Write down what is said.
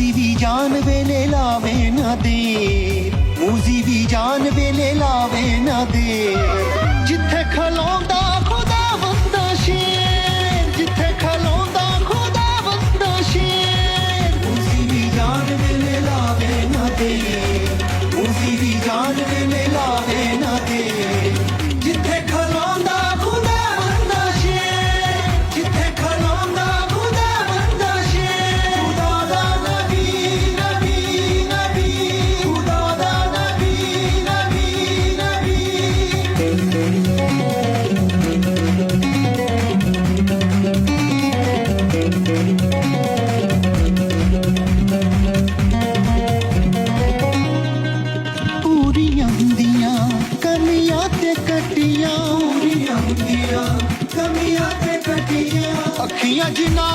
ਮੂਜ਼ੀ ਵੀ ਜਾਨ ਵੇਲੇ ਲਾਵੇ ਨਾ ਦੇ। ਮੂਜ਼ੀ ਵੀ ਜਾਨ ਵੇਲੇ ਲਾਵੇ ਨਾ ਦੇ। ਜਿੱਥੇ ਖਲੋਂਦਾ ਖੁਦਾ ਵਸਦਾ ਸ਼ੇਰ, ਜਿੱਥੇ ਖਲੋਂਦਾ ਖੁਦਾ ਵਸਦਾ ਸ਼ੇਰ। ਮੂਜ਼ੀ ਵੀ ਜਾਨ ਵੇਲੇ ਲਾਵੇ ਨਾ ਦੇ। ਮੂਜ਼ੀ ਵੀ ਜਾਨ ਵੇਲੇ ਤੇ ਕਟੀਆਂ ਪੂਰੀਆਂ ਹੁੰਦੀਆਂ ਕਮੀਆਂ ਤੇ ਕਟੀਆਂ। ਅੱਖੀਆਂ ਜਿਨਾਂ